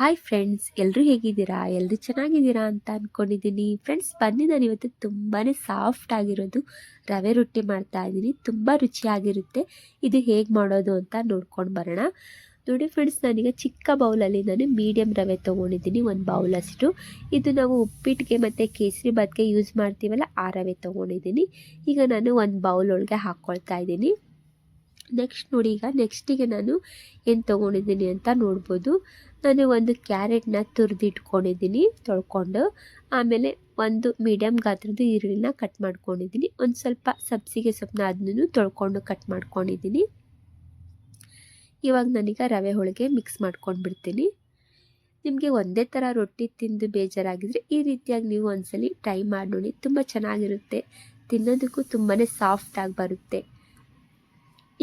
Hi friends ಎಲ್ಲರೂ ಹೇಗಿದ್ದೀರಾ? ಎಲ್ಲರೂ ಚೆನ್ನಾಗಿದ್ದೀರಾ ಅಂತ ಅಂದ್ಕೊಂಡಿದ್ದೀನಿ ಫ್ರೆಂಡ್ಸ್ ಬನ್ನಿ, ನಾನು ಇವತ್ತು ತುಂಬಾ ಸಾಫ್ಟ್ ಆಗಿರೋದು ರವೆ ರೊಟ್ಟಿ ಮಾಡ್ತಾ ಇದ್ದೀನಿ. ತುಂಬ ರುಚಿಯಾಗಿರುತ್ತೆ. ಇದು ಹೇಗೆ ಮಾಡೋದು ಅಂತ ನೋಡ್ಕೊಂಡು ಬರೋಣ. ನೋಡಿ ಫ್ರೆಂಡ್ಸ್ ನಾನೀಗ ಚಿಕ್ಕ ಬೌಲಲ್ಲಿ ನಾನು ಮೀಡಿಯಮ್ ರವೆ ತೊಗೊಂಡಿದ್ದೀನಿ. ಒಂದು ಬೌಲಷ್ಟು ಇದು ನಾವು ಉಪ್ಪಿಟ್ಟಿಗೆ ಮತ್ತು ಕೇಸರಿ ಬಾತ್ಗೆ ಯೂಸ್ ಮಾಡ್ತೀವಲ್ಲ, ಆ ರವೆ ತೊಗೊಂಡಿದ್ದೀನಿ. ಈಗ ನಾನು ಒಂದು ಬೌಲ್ ಒಳಗೆ ಹಾಕ್ಕೊಳ್ತಾ ಇದ್ದೀನಿ. ನೆಕ್ಸ್ಟ್ ನೋಡಿ, ಈಗ ನೆಕ್ಸ್ಟಿಗೆ ನಾನು ಏನು ತೊಗೊಂಡಿದ್ದೀನಿ ಅಂತ ನೋಡ್ಬೋದು. ನಾನು ಒಂದು ಕ್ಯಾರೆಟ್ನ ತುರಿದಿಟ್ಕೊಂಡಿದ್ದೀನಿ, ತೊಳ್ಕೊಂಡು. ಆಮೇಲೆ ಒಂದು ಮೀಡಿಯಮ್ ಗಾತ್ರದ ಈರುಳ್ಳಿನ ಕಟ್ ಮಾಡ್ಕೊಂಡಿದ್ದೀನಿ. ಒಂದು ಸ್ವಲ್ಪ ಸಬ್ಸಿಗೆ ಸೊಪ್ಪನ್ನ ಅದನ್ನು ತೊಳ್ಕೊಂಡು ಕಟ್ ಮಾಡ್ಕೊಂಡಿದ್ದೀನಿ. ಇವಾಗ ನಾನೀಗ ರವೆ ಹೋಳಿಗೆ ಮಿಕ್ಸ್ ಮಾಡ್ಕೊಂಡು ಬಿಡ್ತೀನಿ ನಿಮಗೆ ಒಂದೇ ಥರ ರೊಟ್ಟಿ ತಿಂದು ಬೇಜಾರಾಗಿದ್ದರೆ ಈ ರೀತಿಯಾಗಿ ನೀವು ಒಂದ್ಸಲಿ ಟ್ರೈ ಮಾಡಿ ನೋಡಿ. ತುಂಬ ಚೆನ್ನಾಗಿರುತ್ತೆ. ತಿನ್ನೋದಕ್ಕೂ ತುಂಬಾ ಸಾಫ್ಟಾಗಿ ಬರುತ್ತೆ.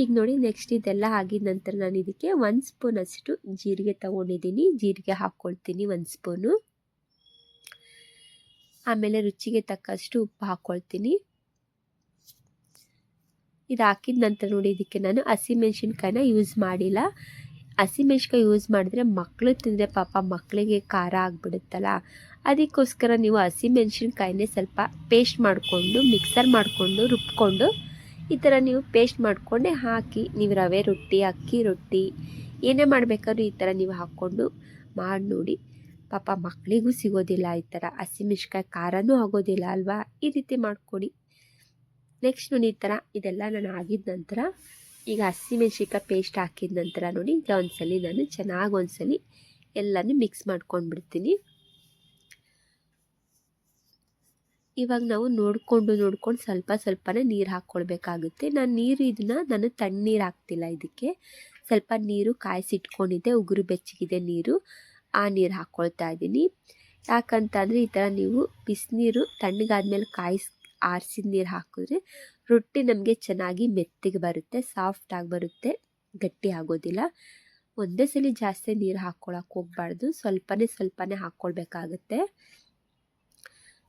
ಈಗ ನೋಡಿ ನೆಕ್ಸ್ಟ್ ಇದೆಲ್ಲ ಆಗಿದ ನಂತರ ನಾನು ಇದಕ್ಕೆ ಒಂದು ಸ್ಪೂನ್ ಅಷ್ಟು ಜೀರಿಗೆ ತಗೊಂಡಿದ್ದೀನಿ. ಜೀರಿಗೆ ಹಾಕ್ಕೊಳ್ತೀನಿ ಒಂದು ಸ್ಪೂನು ಆಮೇಲೆ ರುಚಿಗೆ ತಕ್ಕಷ್ಟು ಉಪ್ಪು ಹಾಕ್ಕೊಳ್ತೀನಿ ಇದು ಹಾಕಿದ ನಂತರ ನೋಡಿ, ಇದಕ್ಕೆ ನಾನು ಹಸಿಮೆಣ್ಸಿನ್ಕಾಯಿನ ಯೂಸ್ ಮಾಡಿಲ್ಲ. ಹಸಿಮೆಣ್ಸಿನ್ಕಾಯಿ ಯೂಸ್ ಮಾಡಿದ್ರೆ ಮಕ್ಕಳು ತಿಂದರೆ ಪಾಪ ಮಕ್ಕಳಿಗೆ ಖಾರ ಆಗಿಬಿಡುತ್ತಲ್ಲ. ಅದಕ್ಕೋಸ್ಕರ ನೀವು ಹಸಿಮೆಣ್ಸಿನ್ಕಾಯಿನೇ ಸ್ವಲ್ಪ ಪೇಸ್ಟ್ ಮಾಡಿಕೊಂಡು ಮಿಕ್ಸರ್ ಮಾಡಿಕೊಂಡು, ರುಬ್ಕೊಂಡು ಈ ಥರ ನೀವು ಪೇಸ್ಟ್ ಮಾಡಿಕೊಂಡೆ ಹಾಕಿ, ನೀವು ರವೆ ರೊಟ್ಟಿ, ಅಕ್ಕಿ ರೊಟ್ಟಿ, ಏನೇ ಮಾಡಬೇಕಾದ್ರೂ ಈ ಥರ ನೀವು ಹಾಕ್ಕೊಂಡು ಮಾಡಿ ನೋಡಿ. ಪಾಪ ಮಕ್ಕಳಿಗೂ ಸಿಗೋದಿಲ್ಲ ಈ ಥರ. ಹಸಿಮೆಣ್ಸಿಕಾಯಿ ಖಾರನೂ ಆಗೋದಿಲ್ಲ ಅಲ್ವಾ? ಈ ರೀತಿ ಮಾಡಿಕೊಡಿ. ನೆಕ್ಸ್ಟ್ ನೋಡಿ ಈ ಥರ ಇದೆಲ್ಲ ನಾನು ಆಗಿದ ನಂತರ, ಈಗ ಹಸಿಮೆಣ್ಸಿಕಾಯಿ ಪೇಸ್ಟ್ ಹಾಕಿದ ನಂತರ ನೋಡಿ, ಈಗ ಒಂದ್ಸಲಿ ನಾನು ಚೆನ್ನಾಗಿ ಒಂದ್ಸಲಿ ಎಲ್ಲನೂ ಮಿಕ್ಸ್ ಮಾಡ್ಕೊಂಡು ಬಿಡ್ತೀನಿ ಇವಾಗ ನಾವು ನೋಡಿಕೊಂಡು, ನೋಡ್ಕೊಂಡು ಸ್ವಲ್ಪ ಸ್ವಲ್ಪನೇ ನೀರು ಹಾಕ್ಕೊಳ್ಬೇಕಾಗುತ್ತೆ ನಾನು ನೀರು ಇದನ್ನ, ನಾನು ತಣ್ಣೀರು ಹಾಕ್ತಿಲ್ಲ ಇದಕ್ಕೆ. ಸ್ವಲ್ಪ ನೀರು ಕಾಯಿಸಿಟ್ಕೊಂಡಿದ್ದೆ, ಉಗುರು ಬೆಚ್ಚಗಿದೆ ನೀರು. ಆ ನೀರು ಹಾಕ್ಕೊಳ್ತಾ ಇದ್ದೀನಿ. ಯಾಕಂತಂದರೆ ಈ ಥರ ನೀವು ಬಿಸಿನೀರು ತಣ್ಣಗಾದ್ಮೇಲೆ ಕಾಯಿಸ್, ಆರಿಸಿದ ನೀರು ಹಾಕಿದ್ರೆ ರೊಟ್ಟಿ ನಮಗೆ ಚೆನ್ನಾಗಿ ಮೆತ್ತಿಗೆ ಬರುತ್ತೆ ಸಾಫ್ಟಾಗಿ ಬರುತ್ತೆ, ಗಟ್ಟಿ ಆಗೋದಿಲ್ಲ. ಒಂದೇ ಸಲ ಜಾಸ್ತಿ ನೀರು ಹಾಕ್ಕೊಳಕ್ಕೆ ಹೋಗ್ಬಾರ್ದು. ಸ್ವಲ್ಪನೇ ಸ್ವಲ್ಪನೇ ಹಾಕ್ಕೊಳ್ಬೇಕಾಗತ್ತೆ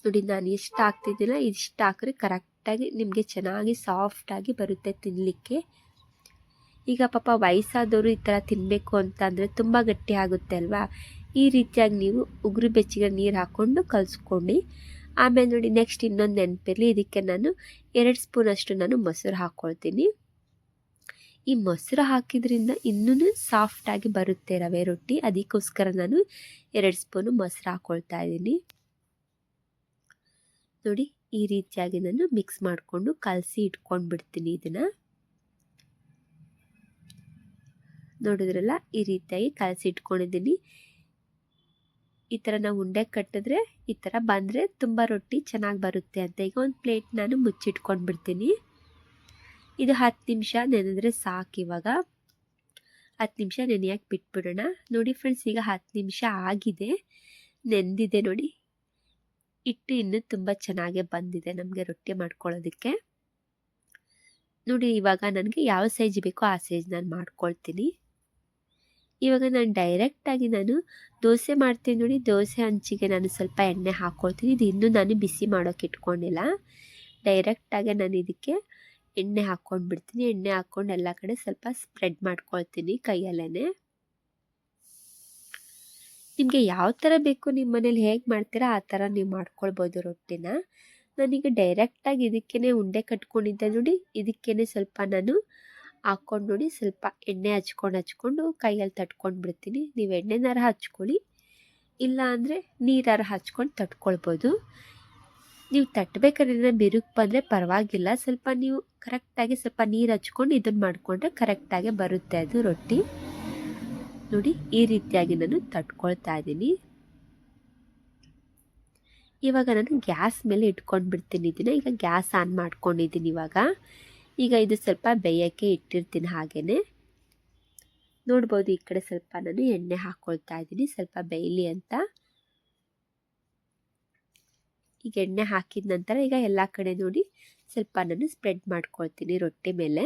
ನೋಡಿ, ನಾನು ಎಷ್ಟು ಹಾಕ್ತಿದ್ದೀನ ಇಷ್ಟು ಹಾಕಿದ್ರೆ ಕರೆಕ್ಟಾಗಿ ನಿಮಗೆ ಚೆನ್ನಾಗಿ ಸಾಫ್ಟಾಗಿ ಬರುತ್ತೆ ತಿನ್ನಲಿಕ್ಕೆ ಈಗ ಪಾಪ ವಯಸ್ಸಾದವರು ಈ ಥರ ತಿನ್ನಬೇಕು ಅಂತ ಅಂದರೆ ತುಂಬ ಗಟ್ಟಿ ಆಗುತ್ತೆ ಅಲ್ವಾ? ಈ ರೀತಿಯಾಗಿ ನೀವು ಉಗುರು ಬೆಚ್ಚಿಗೆ ನೀರು ಹಾಕ್ಕೊಂಡು ಕಲಿಸ್ಕೊಂಡು ಆಮೇಲೆ ನೋಡಿ ನೆಕ್ಸ್ಟ್ ಇನ್ನೊಂದು ನೆನಪಿರಲಿ, ಇದಕ್ಕೆ ನಾನು ಎರಡು ಸ್ಪೂನಷ್ಟು ನಾನು ಮೊಸರು ಹಾಕ್ಕೊಳ್ತೀನಿ ಈ ಮೊಸರು ಹಾಕಿದ್ರಿಂದ ಇನ್ನೂ ಸಾಫ್ಟಾಗಿ ಬರುತ್ತೆ ರವೆ ರೊಟ್ಟಿ. ಅದಕ್ಕೋಸ್ಕರ ನಾನು ಎರಡು ಸ್ಪೂನು ಮೊಸರು ಹಾಕ್ಕೊಳ್ತಾ ಇದ್ದೀನಿ. ನೋಡಿ ಈ ರೀತಿಯಾಗಿ ನಾನು ಮಿಕ್ಸ್ ಮಾಡಿಕೊಂಡು ಕಲಸಿ ಇಟ್ಕೊಂಡು ಬಿಡ್ತೀನಿ ಇದನ್ನು. ನೋಡಿದ್ರಲ್ಲ, ಈ ರೀತಿಯಾಗಿ ಕಲಸಿ ಇಟ್ಕೊಂಡಿದ್ದೀನಿ. ಈ ಥರ ನಾವು ಉಂಡೆ ಕಟ್ಟಿದ್ರೆ, ಈ ಥರ ಬಂದರೆ ತುಂಬ ರೊಟ್ಟಿ ಚೆನ್ನಾಗಿ ಬರುತ್ತೆ ಅಂತ. ಈಗ ಒಂದು ಪ್ಲೇಟ್ ನಾನು ಮುಚ್ಚಿಟ್ಕೊಂಡು ಬಿಡ್ತೀನಿ ಇದು ಹತ್ತು ನಿಮಿಷ ನೆನೆದ್ರೆ ಸಾಕು ಇವಾಗ. ಹತ್ತು ನಿಮಿಷ ನೆನೆಯಕ್ಕೆ ಬಿಟ್ಬಿಡೋಣ. ನೋಡಿ ಫ್ರೆಂಡ್ಸ್ ಈಗ ಹತ್ತು ನಿಮಿಷ ಆಗಿದೆ. ನೆಂದಿದೆ ನೋಡಿ. ಹಿಟ್ಟು ಇನ್ನೂ ತುಂಬ ಚೆನ್ನಾಗೇ ಬಂದಿದೆ ನಮಗೆ ರೊಟ್ಟಿ ಮಾಡ್ಕೊಳ್ಳೋದಕ್ಕೆ. ನೋಡಿ, ಇವಾಗ ನನಗೆ ಯಾವ ಸೈಜ್ ಬೇಕೋ ಆ ಸೈಜ್ ನಾನು ಮಾಡ್ಕೊಳ್ತೀನಿ. ಇವಾಗ ನಾನು ಡೈರೆಕ್ಟಾಗಿ ನಾನು ದೋಸೆ ಮಾಡ್ತೀನಿ ನೋಡಿ, ದೋಸೆ ಹಂಚಿಗೆ ನಾನು ಸ್ವಲ್ಪ ಎಣ್ಣೆ ಹಾಕ್ಕೊಳ್ತೀನಿ ಇದು ಇನ್ನೂ ನಾನು ಬಿಸಿ ಮಾಡೋಕೆ ಇಟ್ಕೊಂಡಿಲ್ಲ. ಡೈರೆಕ್ಟಾಗಿ ನಾನು ಇದಕ್ಕೆ ಎಣ್ಣೆ ಹಾಕ್ಕೊಂಡು ಬಿಡ್ತೀನಿ ಎಣ್ಣೆ ಹಾಕ್ಕೊಂಡು ಎಲ್ಲ ಕಡೆ ಸ್ವಲ್ಪ ಸ್ಪ್ರೆಡ್ ಮಾಡ್ಕೊಳ್ತೀನಿ ಕೈಯಲ್ಲೇ ನಿಮಗೆ ಯಾವ ಥರ ಬೇಕು ನಿಮ್ಮ ಮನೇಲಿ ಹೇಗೆ ಮಾಡ್ತೀರಾ ಆ ಥರ ನೀವು ಮಾಡ್ಕೊಳ್ಬೋದು ರೊಟ್ಟಿನ. ನಾನೀಗ ಡೈರೆಕ್ಟಾಗಿ ಇದಕ್ಕೇ ಉಂಡೆ ಕಟ್ಕೊಂಡಿದ್ದೆ ನೋಡಿ ಇದಕ್ಕೇ ಸ್ವಲ್ಪ ನಾನು ಹಾಕ್ಕೊಂಡು ನೋಡಿ ಸ್ವಲ್ಪ ಎಣ್ಣೆ ಹಚ್ಕೊಂಡು ಹಚ್ಕೊಂಡು ಕೈಯಲ್ಲಿ ತಟ್ಕೊಂಡು ಬಿಡ್ತೀನಿ. ನೀವು ಎಣ್ಣೆನಾರ ಹಚ್ಕೊಳ್ಳಿ, ಇಲ್ಲ ಅಂದರೆ ನೀರಾರ ಹಚ್ಕೊಂಡು ತಟ್ಕೊಳ್ಬೋದು. ನೀವು ತಟ್ಟಬೇಕಾದ್ರೆ ಬಿರುಕು ಬಂದರೆ ಪರವಾಗಿಲ್ಲ. ಸ್ವಲ್ಪ ನೀವು ಕರೆಕ್ಟಾಗಿ ಸ್ವಲ್ಪ ನೀರು ಹಚ್ಕೊಂಡು ಇದನ್ನು ಮಾಡಿಕೊಂಡ್ರೆ ಕರೆಕ್ಟಾಗಿ ಬರುತ್ತೆ ಅದು ರೊಟ್ಟಿ. ನೋಡಿ, ಈ ರೀತಿಯಾಗಿ ನಾನು ತಟ್ಕೊಳ್ತಾ ಇದ್ದೀನಿ. ಇವಾಗ ನಾನು ಗ್ಯಾಸ್ ಮೇಲೆ ಇಟ್ಕೊಂಡು ಬಿಡ್ತೀನಿ ಇದನ್ನು. ಈಗ ಗ್ಯಾಸ್ ಆನ್ ಮಾಡ್ಕೊಂಡಿದ್ದೀನಿ ಇವಾಗ. ಈಗ ಇದು ಸ್ವಲ್ಪ ಬೇಯೋಕ್ಕೆ ಇಟ್ಟಿರ್ತೀನಿ ಹಾಗೆಯೇ ನೋಡ್ಬೋದು ಈ ಕಡೆ ಸ್ವಲ್ಪ ನಾನು ಎಣ್ಣೆ ಹಾಕ್ಕೊಳ್ತಾ ಇದ್ದೀನಿ, ಸ್ವಲ್ಪ ಬೇಯಲಿ ಅಂತ. ಈಗ ಎಣ್ಣೆ ಹಾಕಿದ ನಂತರ ಈಗ ಎಲ್ಲ ಕಡೆ ನೋಡಿ ಸ್ವಲ್ಪ ನಾನು ಸ್ಪ್ರೆಡ್ ಮಾಡ್ಕೊಳ್ತೀನಿ ರೊಟ್ಟಿ ಮೇಲೆ.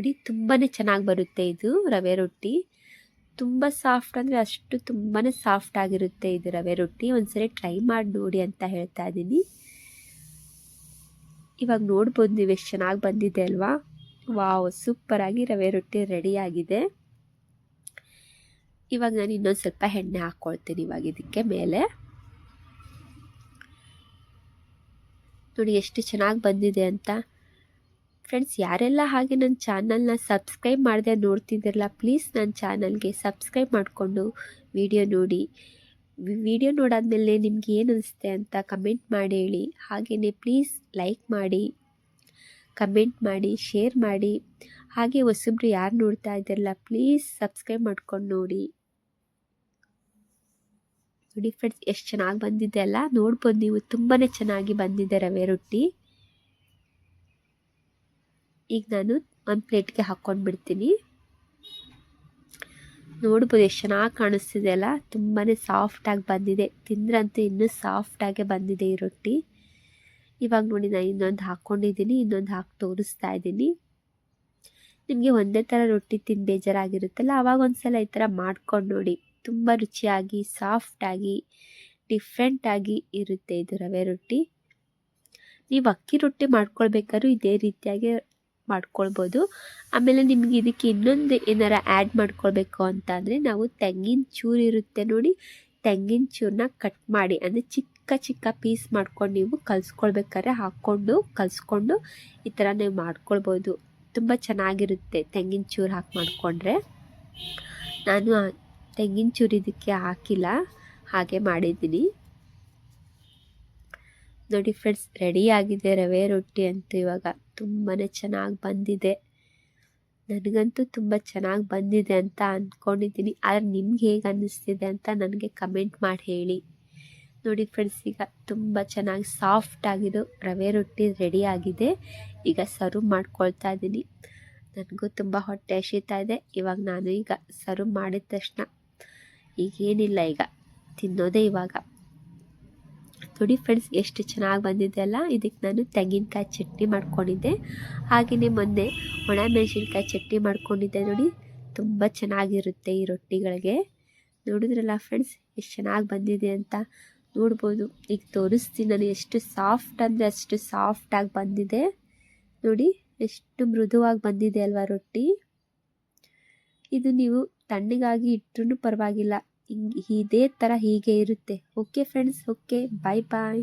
ನೋಡಿ ತುಂಬಾ ಚೆನ್ನಾಗಿ ಬರುತ್ತೆ ಇದು ರವೆ ರೊಟ್ಟಿ. ತುಂಬ ಸಾಫ್ಟ್ ಅಂದರೆ ಅಷ್ಟು ತುಂಬಾ ಸಾಫ್ಟ್ ಆಗಿರುತ್ತೆ ಇದು ರವೆ ರೊಟ್ಟಿ. ಒಂದ್ಸರಿ ಟ್ರೈ ಮಾಡಿ ನೋಡಿ ಅಂತ ಹೇಳ್ತಾ ಇದ್ದೀನಿ. ಇವಾಗ ನೋಡ್ಬೋದು ನೀವು ಎಷ್ಟು ಚೆನ್ನಾಗಿ ಬಂದಿದೆ ಅಲ್ವಾ? ವಾವ್ ಸೂಪರಾಗಿ ರವೆ ರೊಟ್ಟಿ ರೆಡಿಯಾಗಿದೆ ಇವಾಗ ನಾನು ಇನ್ನೊಂದು ಸ್ವಲ್ಪ ಎಣ್ಣೆ ಹಾಕ್ಕೊಳ್ತೀನಿ ಇವಾಗ ಇದಕ್ಕೆ ಮೇಲೆ. ನೋಡಿ ಎಷ್ಟು ಚೆನ್ನಾಗಿ ಬಂದಿದೆ ಅಂತ. ಫ್ರೆಂಡ್ಸ್ ಯಾರೆಲ್ಲ ಹಾಗೆ ನನ್ನ ಚಾನಲ್ನ ಸಬ್ಸ್ಕ್ರೈಬ್ ಮಾಡದೆ ನೋಡ್ತಿದ್ದಿರಲ್ಲ ಪ್ಲೀಸ್ ನನ್ನ ಚಾನಲ್ಗೆ ಸಬ್ಸ್ಕ್ರೈಬ್ ಮಾಡಿಕೊಂಡು ವಿಡಿಯೋ ನೋಡಿ. ವಿಡಿಯೋ ನೋಡಾದ್ಮೇಲೆ ನಿಮ್ಗೆ ಏನು ಅನಿಸುತ್ತೆ ಅಂತ ಕಮೆಂಟ್ ಮಾಡಿ ಹೇಳಿ. ಹಾಗೆಯೇ ಪ್ಲೀಸ್ ಲೈಕ್ ಮಾಡಿ ಕಮೆಂಟ್ ಮಾಡಿ ಶೇರ್ ಮಾಡಿ. ಹಾಗೆ ಹೊಸಬ್ರು ಯಾರು ನೋಡ್ತಾ ಇದ್ದಿರಲ್ಲ ಪ್ಲೀಸ್ ಸಬ್ಸ್ಕ್ರೈಬ್ ಮಾಡ್ಕೊಂಡು ನೋಡಿ. ನೋಡಿ ಫ್ರೆಂಡ್ಸ್ ಎಷ್ಟು ಚೆನ್ನಾಗಿ ಬಂದಿದೆ ಅಲ್ಲ? ನೋಡ್ಬೋದು ನೀವು ತುಂಬಾ ಚೆನ್ನಾಗಿ ಬಂದಿದೆ ರವೆ ರೊಟ್ಟಿ. ಈಗ ನಾನು ಒಂದು ಪ್ಲೇಟ್ಗೆ ಹಾಕ್ಕೊಂಡು ಬಿಡ್ತೀನಿ ನೋಡ್ಬೋದು ಎಷ್ಟು ಚೆನ್ನಾಗಿ ಕಾಣಿಸ್ತಿದೆ ಅಲ್ಲ? ತುಂಬಾ ಸಾಫ್ಟಾಗಿ ಬಂದಿದೆ. ತಿಂದ್ರಂತೂ ಇನ್ನೂ ಸಾಫ್ಟಾಗೆ ಬಂದಿದೆ ಈ ರೊಟ್ಟಿ. ಇವಾಗ ನೋಡಿ ನಾನು ಇನ್ನೊಂದು ಹಾಕ್ಕೊಂಡಿದ್ದೀನಿ, ಇನ್ನೊಂದು ಹಾಕಿ ತೋರಿಸ್ತಾ ಇದ್ದೀನಿ. ನಿಮಗೆ ಒಂದೇ ಥರ ರೊಟ್ಟಿ ತಿಂದು ಬೇಜಾರಾಗಿರುತ್ತಲ್ಲ? ಆವಾಗ ಒಂದು ಸಲ ಈ ಥರ ಮಾಡ್ಕೊಂಡು ನೋಡಿ. ತುಂಬ ರುಚಿಯಾಗಿ ಸಾಫ್ಟಾಗಿ ಡಿಫ್ರೆಂಟಾಗಿ ಇರುತ್ತೆ ಇದು ರವೆ ರೊಟ್ಟಿ. ನೀವು ಅಕ್ಕಿ ರೊಟ್ಟಿ ಮಾಡ್ಕೊಳ್ಬೇಕಾದ್ರೂ ಇದೇ ರೀತಿಯಾಗಿ ಮಾಡ್ಕೊಳ್ಬೋದು. ಆಮೇಲೆ ನಿಮಗೆ ಇದಕ್ಕೆ ಇನ್ನೊಂದು ಏನಾರ ಆ್ಯಡ್ ಮಾಡ್ಕೊಳ್ಬೇಕು ಅಂತ ಅಂದರೆ ನಾವು ತೆಂಗಿನ ಚೂರು ಇರುತ್ತೆ ನೋಡಿ. ತೆಂಗಿನ ಚೂರನ್ನ ಕಟ್ ಮಾಡಿ, ಅಂದರೆ ಚಿಕ್ಕ ಚಿಕ್ಕ ಪೀಸ್ ಮಾಡ್ಕೊಂಡು ನೀವು ಕಲಿಸ್ಕೊಳ್ಬೇಕಾದ್ರೆ ಹಾಕ್ಕೊಂಡು, ಕಲಿಸ್ಕೊಂಡು ಈ ಥರ ನೀವು ಮಾಡ್ಕೊಳ್ಬೋದು. ತುಂಬ ಚೆನ್ನಾಗಿರುತ್ತೆ ತೆಂಗಿನ ಚೂರು ಹಾಕಿ ಮಾಡಿಕೊಂಡ್ರೆ. ನಾನು ತೆಂಗಿನ ಚೂರು ಇದಕ್ಕೆ ಹಾಕಿಲ್ಲ, ಹಾಗೆ ಮಾಡಿದ್ದೀನಿ. ನೋಡಿ ಫ್ರೆಂಡ್ಸ್, ರೆಡಿ ಆಗಿದೆ ರವೆ ರೊಟ್ಟಿ ಅಂತೂ ಇವಾಗ. ತುಂಬಾ ಚೆನ್ನಾಗಿ ಬಂದಿದೆ. ನನಗಂತೂ ತುಂಬ ಚೆನ್ನಾಗಿ ಬಂದಿದೆ ಅಂತ ಅಂದ್ಕೊಂಡಿದ್ದೀನಿ ಆದರೆ ನಿಮ್ಗೆ ಹೇಗೆ ಅನ್ನಿಸ್ತಿದೆ ಅಂತ ನನಗೆ ಕಮೆಂಟ್ ಮಾಡಿ ಹೇಳಿ. ನೋಡಿ ಫ್ರೆಂಡ್ಸ್ ಈಗ ತುಂಬ ಚೆನ್ನಾಗಿ ಸಾಫ್ಟ್ ಆಗಿರೋ ರವೆ ರೊಟ್ಟಿ ರೆಡಿ ಆಗಿದೆ. ಈಗ ಸರ್ವ್ ಮಾಡ್ಕೊಳ್ತಾ ಇದ್ದೀನಿ. ನನಗೂ ತುಂಬ ಹೊಟ್ಟೆ ಹಸಿತಾ ಇದೆ. ಇವಾಗ ನಾನು ಈಗ ಸರ್ವ್ ಮಾಡಿದ ತಕ್ಷಣ ಈಗೇನಿಲ್ಲ ಈಗ. ತಿನ್ನೋದೇ ಇವಾಗ. ನೋಡಿ ಫ್ರೆಂಡ್ಸ್ ಎಷ್ಟು ಚೆನ್ನಾಗಿ ಬಂದಿದೆ ಅಲ್ಲ? ಇದಕ್ಕೆ ನಾನು ತೆಂಗಿನಕಾಯಿ ಚಟ್ನಿ ಮಾಡ್ಕೊಂಡಿದ್ದೆ. ಹಾಗೆಯೇ ಮೊನ್ನೆ ಒಣ ಮೆಣಸಿನ್ಕಾಯಿ ಚಟ್ನಿ ಮಾಡ್ಕೊಂಡಿದ್ದೆ ನೋಡಿ. ತುಂಬ ಚೆನ್ನಾಗಿರುತ್ತೆ ಈ ರೊಟ್ಟಿಗಳಿಗೆ. ನೋಡಿದ್ರಲ್ಲ ಫ್ರೆಂಡ್ಸ್ ಎಷ್ಟು ಚೆನ್ನಾಗಿ ಬಂದಿದೆ ಅಂತ. ನೋಡ್ಬೋದು. ಈಗ ತೋರಿಸ್ತೀನಿ ನಾನು ಎಷ್ಟು ಸಾಫ್ಟ್ ಅಂದರೆ ಅಷ್ಟು ಸಾಫ್ಟಾಗಿ ಬಂದಿದೆ. ನೋಡಿ, ಎಷ್ಟು ಮೃದುವಾಗಿ ಬಂದಿದೆ ಅಲ್ವಾ ರೊಟ್ಟಿ? ಇದು ನೀವು ತಣ್ಣಗಾಗಿ ಇಟ್ಟರೂ ಪರವಾಗಿಲ್ಲ. ಇದೇ ಥರ ಹೀಗೆ ಇರುತ್ತೆ. Okay friends okay bye bye